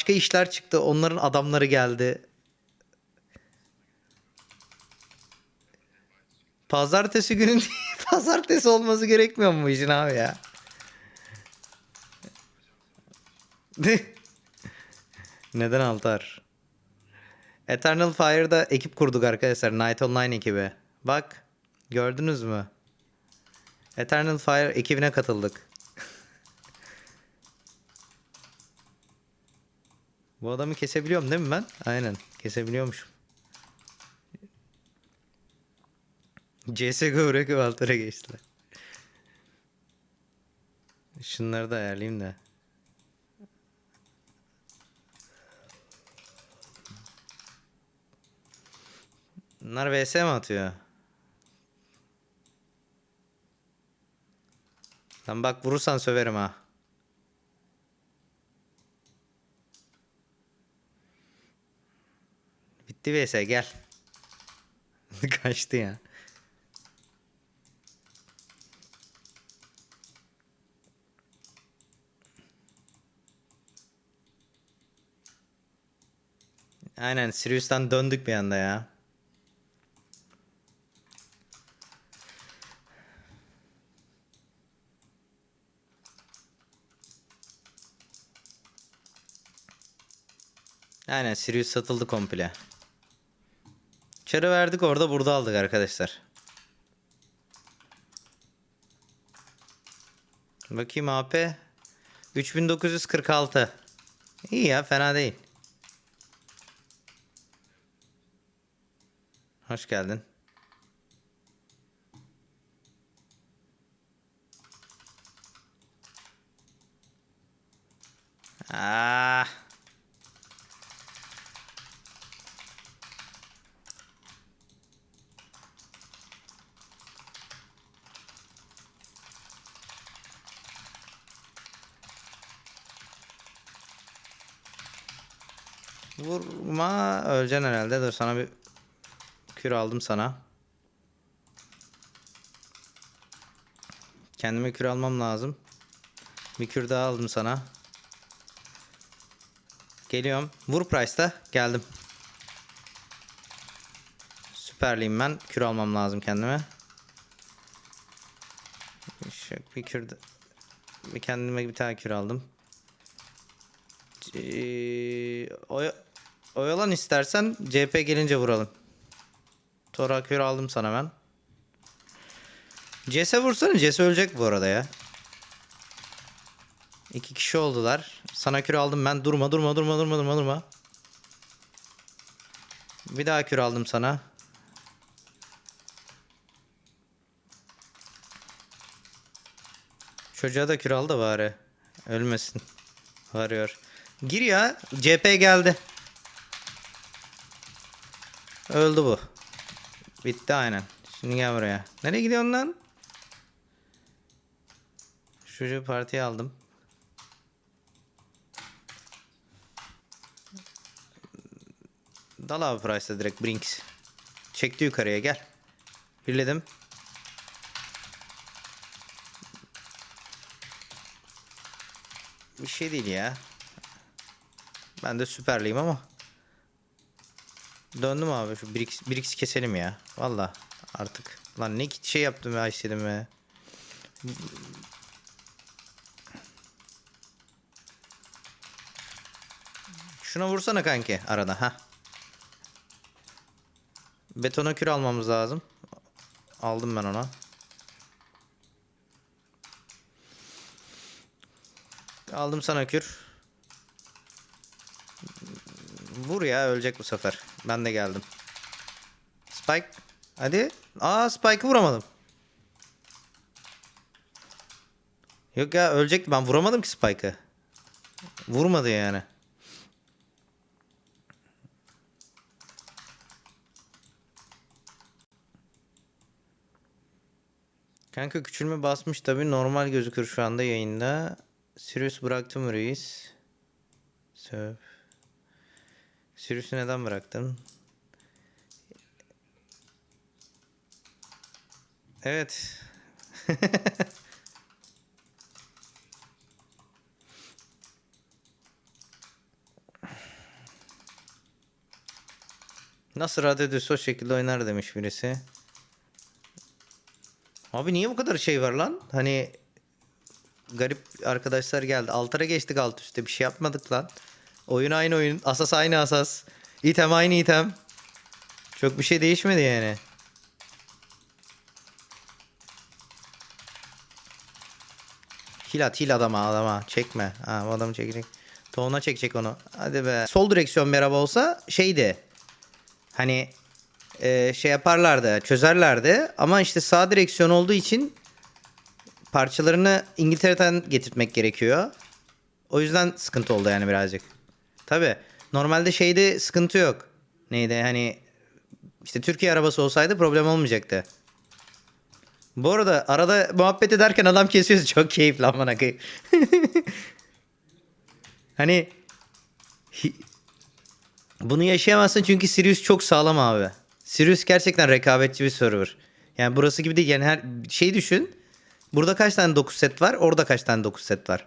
başka işler çıktı. Onların adamları geldi. Pazartesi günü pazartesi olması gerekmiyor mu işin abi ya? Neden Altar? Eternal Fire'da ekip kurduk arkadaşlar. Night Online ekibi. Bak gördünüz mü? Eternal Fire ekibine katıldık. Bu adamı kesebiliyorum değil mi ben? Aynen kesebiliyormuşum. CSGO bırakıp Altar'a geçtiler. Şunları da ayarlayayım da. Bunlar vs mi atıyor? Lan bak vurursan söverim ha. Bitti vs gel. Kaçtı ya. Aynen Sirius'tan döndük bir anda ya. Aynen Sirius satıldı komple. Çarı verdik orada burada aldık arkadaşlar. Bakayım AP. 3946. İyi ya fena değil. Hoş geldin. Ah. Vurma öleceksin herhalde. Dur sana bir kür aldım sana. Kendime kür almam lazım. Bir kür daha aldım sana. Geliyorum. Vur Price'da. Geldim. Süperliyim ben. Kür almam lazım kendime. Şu bir kür bir kendime bir tane kür aldım. Ee, oya- oyalan istersen CP gelince vuralım. Tora kür aldım sana ben. CS vursana. CS ölecek bu arada ya. İki kişi oldular. Sana kür aldım ben. Durma durma durma durma durma durma. Bir daha kür aldım sana. Çocuğa da kür al da bari. Ölmesin. Varıyor. Gir ya. CP geldi. Öldü bu. Bitti aynen. Şimdi gel buraya. Nereye gidiyorsun lan? Çocuğu partiye aldım. Dal abi Price'da direkt Brinks. Çekti yukarıya gel. Birledim. Bir şey değil ya. Ben de süperliyim ama. Döndüm abi şu 1x, 1x keselim ya. Valla artık. Lan ne şey yaptım ya istedim be. Şuna vursana kanki arada ha. Betona kür almamız lazım. Aldım ben ona. Aldım sana kür. Vur ya ölecek bu sefer. Ben de geldim. Spike. Hadi. Aa Spike'ı vuramadım. Yok ya ölecekti. Ben vuramadım ki Spike'ı. Vurmadı yani. Kanka küçülme basmış tabi normal gözükür şu anda yayında. Sirius bıraktım reis. Söv. Sürüsü neden bıraktın? Evet. Nasıl rahat ediyorsa o şekilde oynar demiş birisi. Abi niye bu kadar şey var lan? Hani garip arkadaşlar geldi. Altara geçtik alt üstte bir şey yapmadık lan. Oyun aynı oyun. Asas aynı asas. İtem aynı item. Çok bir şey değişmedi yani. Hil at hil adama adama. Çekme. Ha bu adamı çekecek. Toğuna çekecek onu. Hadi be. Sol direksiyon merhaba olsa şeydi. Hani e, şey yaparlardı. Çözerlerdi. Ama işte sağ direksiyon olduğu için parçalarını İngiltere'den getirtmek gerekiyor. O yüzden sıkıntı oldu yani birazcık. Tabi normalde şeyde sıkıntı yok. Neydi hani işte Türkiye arabası olsaydı problem olmayacaktı. Bu arada arada muhabbet ederken adam kesiyoruz. Çok keyifli amına koyayım. hani bunu yaşayamazsın çünkü Sirius çok sağlam abi. Sirius gerçekten rekabetçi bir server. Yani burası gibi değil. Yani her şey düşün. Burada kaç tane 9 set var? Orada kaç tane 9 set var?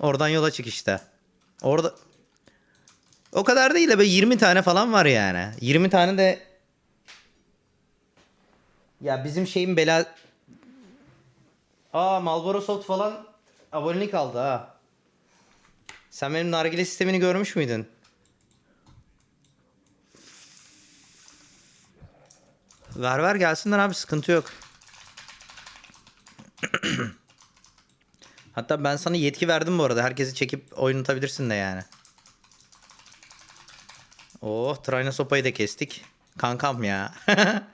Oradan yola çık işte. Orada o kadar değil de böyle 20 tane falan var yani. 20 tane de ya bizim şeyin bela Aa Marlboro Salt falan abonelik aldı ha. Sen benim nargile sistemini görmüş müydün? Ver ver gelsinler abi sıkıntı yok. Hatta ben sana yetki verdim bu arada. Herkesi çekip oynatabilirsin de yani. Oh Trina sopayı da kestik. Kankam ya.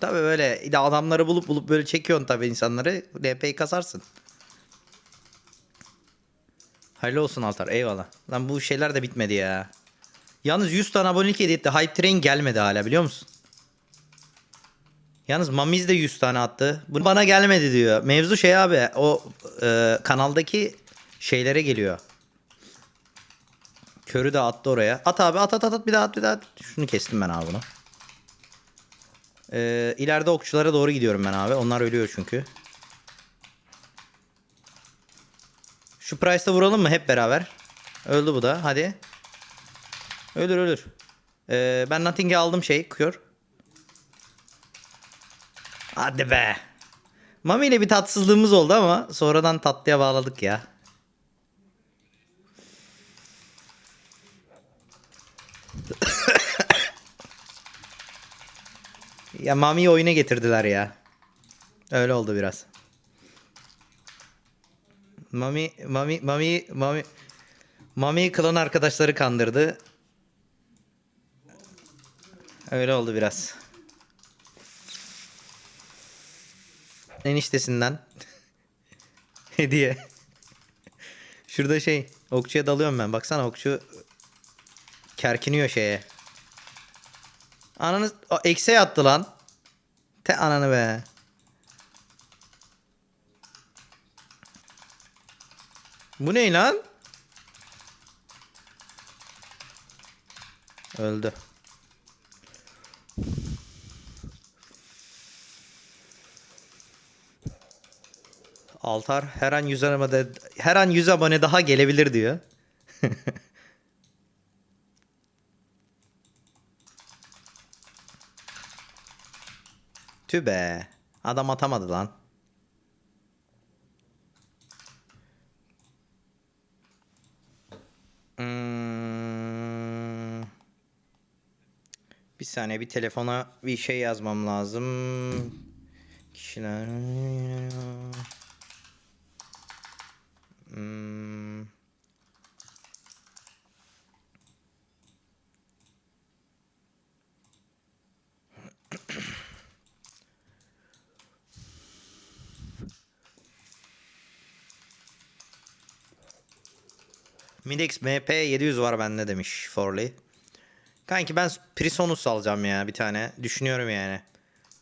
tabii böyle adamları bulup bulup böyle çekiyorsun tabii insanları. LP'yi kasarsın. Hayırlı olsun Altar. Eyvallah. Lan bu şeyler de bitmedi ya. Yalnız 100 tane abonelik hediye etti. Hype Train gelmedi hala biliyor musun? Yalnız Mamiz de 100 tane attı. Bu bana gelmedi diyor. Mevzu şey abi. O e, kanaldaki şeylere geliyor. Körü de attı oraya. At abi at at at, at bir daha at bir daha at. Şunu kestim ben abi bunu. E, ileride okçulara doğru gidiyorum ben abi. Onlar ölüyor çünkü. Şu Price'da vuralım mı hep beraber? Öldü bu da. Hadi. Ölür ölür. Ee, ben Nothing'i aldım şey. Kör. Hadi be. Mami ile bir tatsızlığımız oldu ama sonradan tatlıya bağladık ya. ya Mami'yi oyuna getirdiler ya. Öyle oldu biraz. Mami, Mami, Mami, Mami, Mami klan arkadaşları kandırdı. Öyle oldu biraz. Eniştesinden. Hediye. Şurada şey, okçuya dalıyorum ben. Baksana okçu kerkiniyor şeye. Ananı o, eksiğe attı lan. Te ananı be. Bu ne lan? Öldü. Altar her an 100 abone her an 100 abone daha gelebilir diyor. Tüh be. Adam atamadı lan. Hmm. Bir saniye bir telefona bir şey yazmam lazım. Kişiler. Midex MP 700 var bende demiş Forley. Kanki ben Prisonus alacağım ya bir tane. Düşünüyorum yani.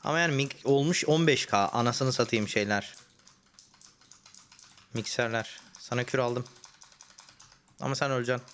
Ama yani mik- olmuş 15k anasını satayım şeyler. Mikserler. Sana kür aldım. Ama sen öleceksin.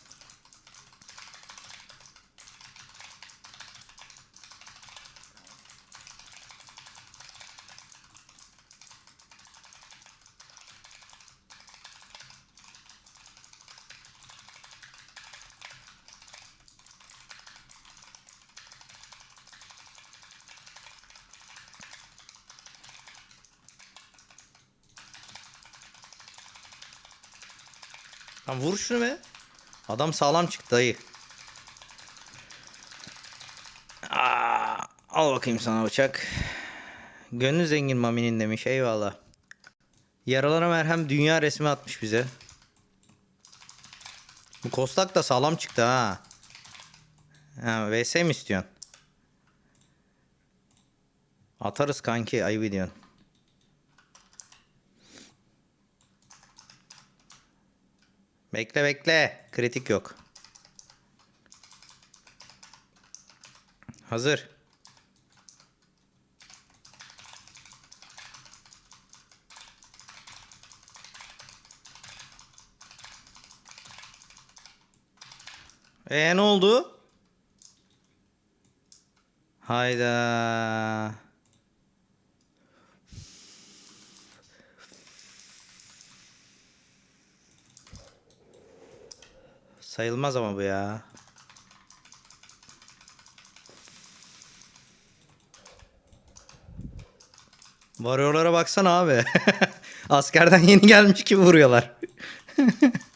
Ha, vur şunu be. Adam sağlam çıktı dayı. Aa, al bakayım sana bıçak. Gönlü zengin Mami'nin demiş. Eyvallah. Yaralara merhem dünya resmi atmış bize. Bu kostak da sağlam çıktı ha. Ha, VS mi istiyorsun? Atarız kanki ayıp ediyorsun. Bekle bekle. Kritik yok. Hazır. Ee ne oldu? Hayda. Sayılmaz ama bu ya. Varıyorlara baksana abi. Askerden yeni gelmiş gibi vuruyorlar.